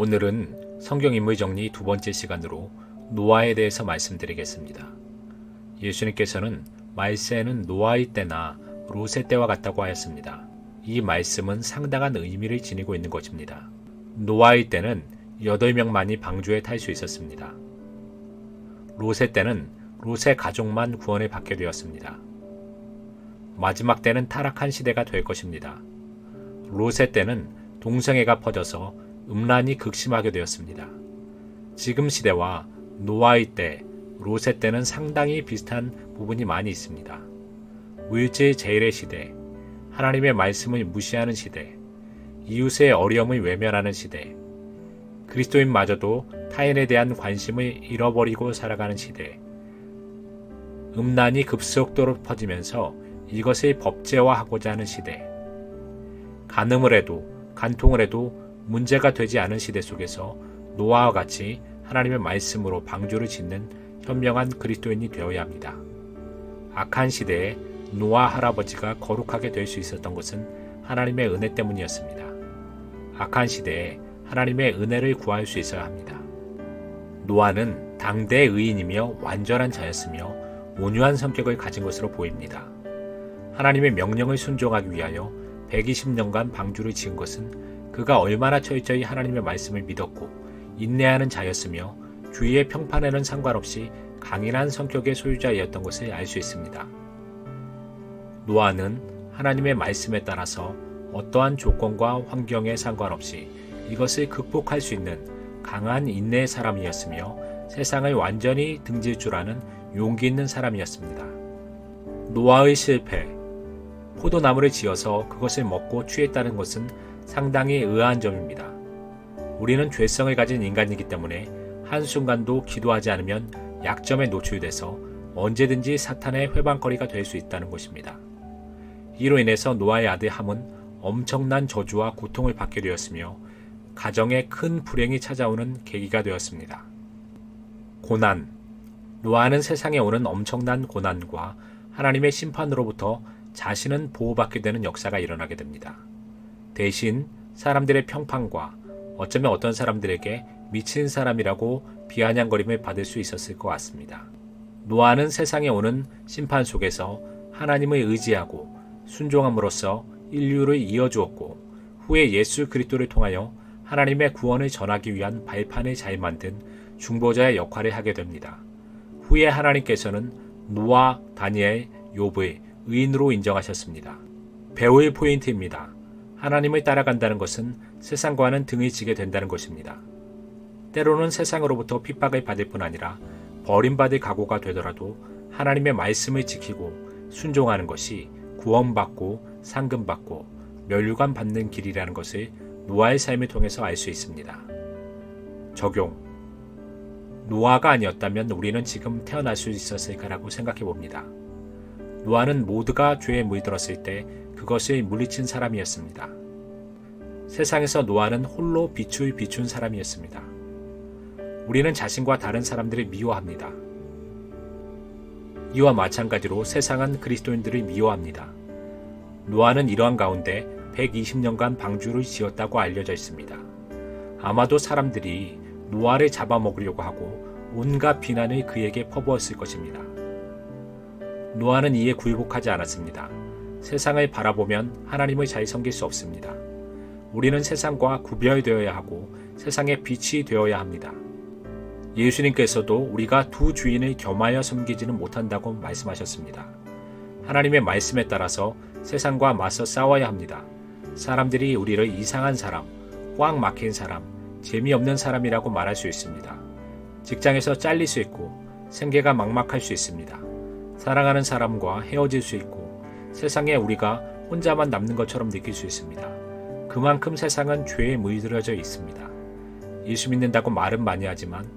오늘은 성경 인물 정리 두 번째 시간으로 노아에 대해서 말씀드리겠습니다. 예수님께서는 말세는 노아의 때나 롯의 때와 같다고 하였습니다. 이 말씀은 상당한 의미를 지니고 있는 것입니다. 노아의 때는 8명만이 방주에 탈 수 있었습니다. 롯의 때는 롯의 가족만 구원을 받게 되었습니다. 마지막 때는 타락한 시대가 될 것입니다. 롯의 때는 동성애가 퍼져서 음란이 극심하게 되었습니다. 지금 시대와 노아의 때, 롯의 때는 상당히 비슷한 부분이 많이 있습니다. 물질 제일의 시대, 하나님의 말씀을 무시하는 시대, 이웃의 어려움을 외면하는 시대, 그리스도인마저도 타인에 대한 관심을 잃어버리고 살아가는 시대, 음란이 급속도로 퍼지면서 이것을 법제화하고자 하는 시대, 간음을 해도 간통을 해도 문제가 되지 않은 시대 속에서 노아와 같이 하나님의 말씀으로 방주를 짓는 현명한 그리스도인이 되어야 합니다. 악한 시대에 노아 할아버지가 거룩하게 될 수 있었던 것은 하나님의 은혜 때문이었습니다. 악한 시대에 하나님의 은혜를 구할 수 있어야 합니다. 노아는 당대 의인이며 완전한 자였으며 온유한 성격을 가진 것으로 보입니다. 하나님의 명령을 순종하기 위하여 120년간 방주를 지은 것은 그가 얼마나 철저히 하나님의 말씀을 믿었고 인내하는 자였으며 주위의 평판에는 상관없이 강인한 성격의 소유자였던 것을 알 수 있습니다. 노아는 하나님의 말씀에 따라서 어떠한 조건과 환경에 상관없이 이것을 극복할 수 있는 강한 인내의 사람이었으며 세상을 완전히 등질 줄 아는 용기 있는 사람이었습니다. 노아의 실패, 포도나무를 지어서 그것을 먹고 취했다는 것은 상당히 의아한 점입니다. 우리는 죄성을 가진 인간이기 때문에 한순간도 기도하지 않으면 약점에 노출돼서 언제든지 사탄의 회방거리가 될 수 있다는 것입니다. 이로 인해서 노아의 아들 함은 엄청난 저주와 고통을 받게 되었으며 가정에 큰 불행이 찾아오는 계기가 되었습니다. 고난 노아는 세상에 오는 엄청난 고난과 하나님의 심판으로부터 자신은 보호받게 되는 역사가 일어나게 됩니다. 대신 사람들의 평판과 어쩌면 어떤 사람들에게 미친 사람이라고 비아냥거림을 받을 수 있었을 것 같습니다. 노아는 세상에 오는 심판 속에서 하나님을 의지하고 순종함으로써 인류를 이어주었고 후에 예수 그리스도를 통하여 하나님의 구원을 전하기 위한 발판을 잘 만든 중보자의 역할을 하게 됩니다. 후에 하나님께서는 노아, 다니엘, 욥을 의인으로 인정하셨습니다. 배우의 포인트입니다. 하나님을 따라간다는 것은 세상과는 등을 지게 된다는 것입니다. 때로는 세상으로부터 핍박을 받을 뿐 아니라 버림받을 각오가 되더라도 하나님의 말씀을 지키고 순종하는 것이 구원받고 상금받고 멸류관 받는 길이라는 것을 노아의 삶을 통해서 알 수 있습니다. 적용. 노아가 아니었다면 우리는 지금 태어날 수 있었을까라고 생각해 봅니다. 노아는 모두가 죄에 물들었을 때 그것을 물리친 사람이었습니다. 세상에서 노아는 홀로 빛을 비춘 사람이었습니다. 우리는 자신과 다른 사람들을 미워합니다. 이와 마찬가지로 세상은 그리스도인들을 미워합니다. 노아는 이러한 가운데 120년간 방주를 지었다고 알려져 있습니다. 아마도 사람들이 노아를 잡아먹으려고 하고 온갖 비난을 그에게 퍼부었을 것입니다. 노아는 이에 굴복하지 않았습니다. 세상을 바라보면 하나님을 잘 섬길 수 없습니다. 우리는 세상과 구별되어야 하고 세상의 빛이 되어야 합니다. 예수님께서도 우리가 두 주인을 겸하여 섬기지는 못한다고 말씀하셨습니다. 하나님의 말씀에 따라서 세상과 맞서 싸워야 합니다. 사람들이 우리를 이상한 사람, 꽉 막힌 사람, 재미없는 사람이라고 말할 수 있습니다. 직장에서 잘릴 수 있고 생계가 막막할 수 있습니다. 사랑하는 사람과 헤어질 수 있고 세상에 우리가 혼자만 남는 것처럼 느낄 수 있습니다. 그만큼 세상은 죄에 물들어져 있습니다. 예수 믿는다고 말은 많이 하지만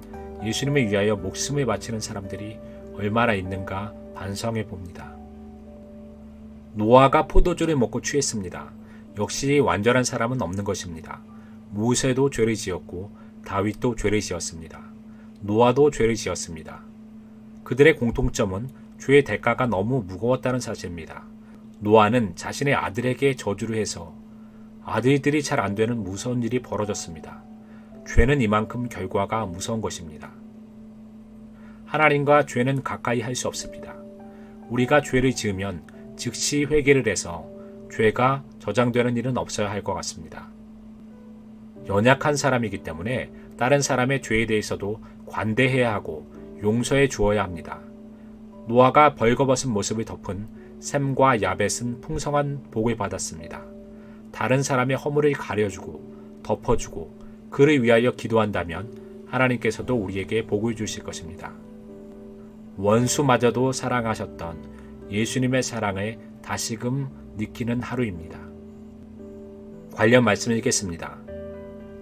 예수님을 위하여 목숨을 바치는 사람들이 얼마나 있는가 반성해 봅니다. 노아가 포도주를 먹고 취했습니다. 역시 완전한 사람은 없는 것입니다. 모세도 죄를 지었고 다윗도 죄를 지었습니다. 노아도 죄를 지었습니다. 그들의 공통점은 죄의 대가가 너무 무거웠다는 사실입니다. 노아는 자신의 아들에게 저주를 해서 아들들이 잘 안 되는 무서운 일이 벌어졌습니다. 죄는 이만큼 결과가 무서운 것입니다. 하나님과 죄는 가까이 할 수 없습니다. 우리가 죄를 지으면 즉시 회개를 해서 죄가 저장되는 일은 없어야 할 것 같습니다. 연약한 사람이기 때문에 다른 사람의 죄에 대해서도 관대해야 하고 용서해 주어야 합니다. 노아가 벌거벗은 모습을 덮은 샘과 야벳은 풍성한 복을 받았습니다. 다른 사람의 허물을 가려주고 덮어주고 그를 위하여 기도한다면 하나님께서도 우리에게 복을 주실 것입니다. 원수마저도 사랑하셨던 예수님의 사랑을 다시금 느끼는 하루입니다. 관련 말씀을 읽겠습니다.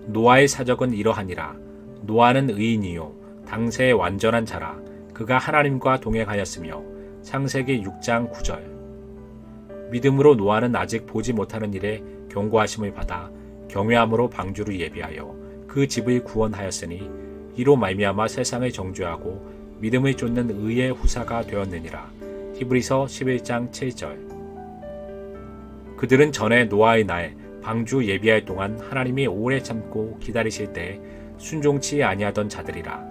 노아의 사적은 이러하니라. 노아는 의인이요. 당세의 완전한 자라. 그가 하나님과 동행하였으며 창세기 6장 9절. 믿음으로 노아는 아직 보지 못하는 일에 경고하심을 받아 경외함으로 방주를 예비하여 그 집을 구원하였으니 이로 말미암아 세상을 정죄하고 믿음을 쫓는 의의 후사가 되었느니라. 히브리서 11장 7절. 그들은 전에 노아의 날 방주 예비할 동안 하나님이 오래 참고 기다리실 때 순종치 아니하던 자들이라.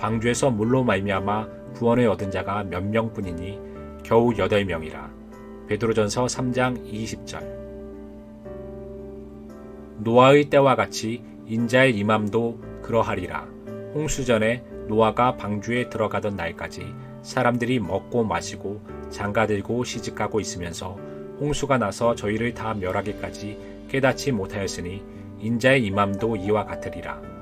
방주에서 물로 말미암아 구원을 얻은 자가 몇 명뿐이니 겨우 여덟 명이라. 베드로전서 3장 20절. 노아의 때와 같이 인자의 임함도 그러하리라. 홍수전에 노아가 방주에 들어가던 날까지 사람들이 먹고 마시고 장가들고 시집가고 있으면서 홍수가 나서 저희를 다 멸하기까지 깨닫지 못하였으니 인자의 임함도 이와 같으리라.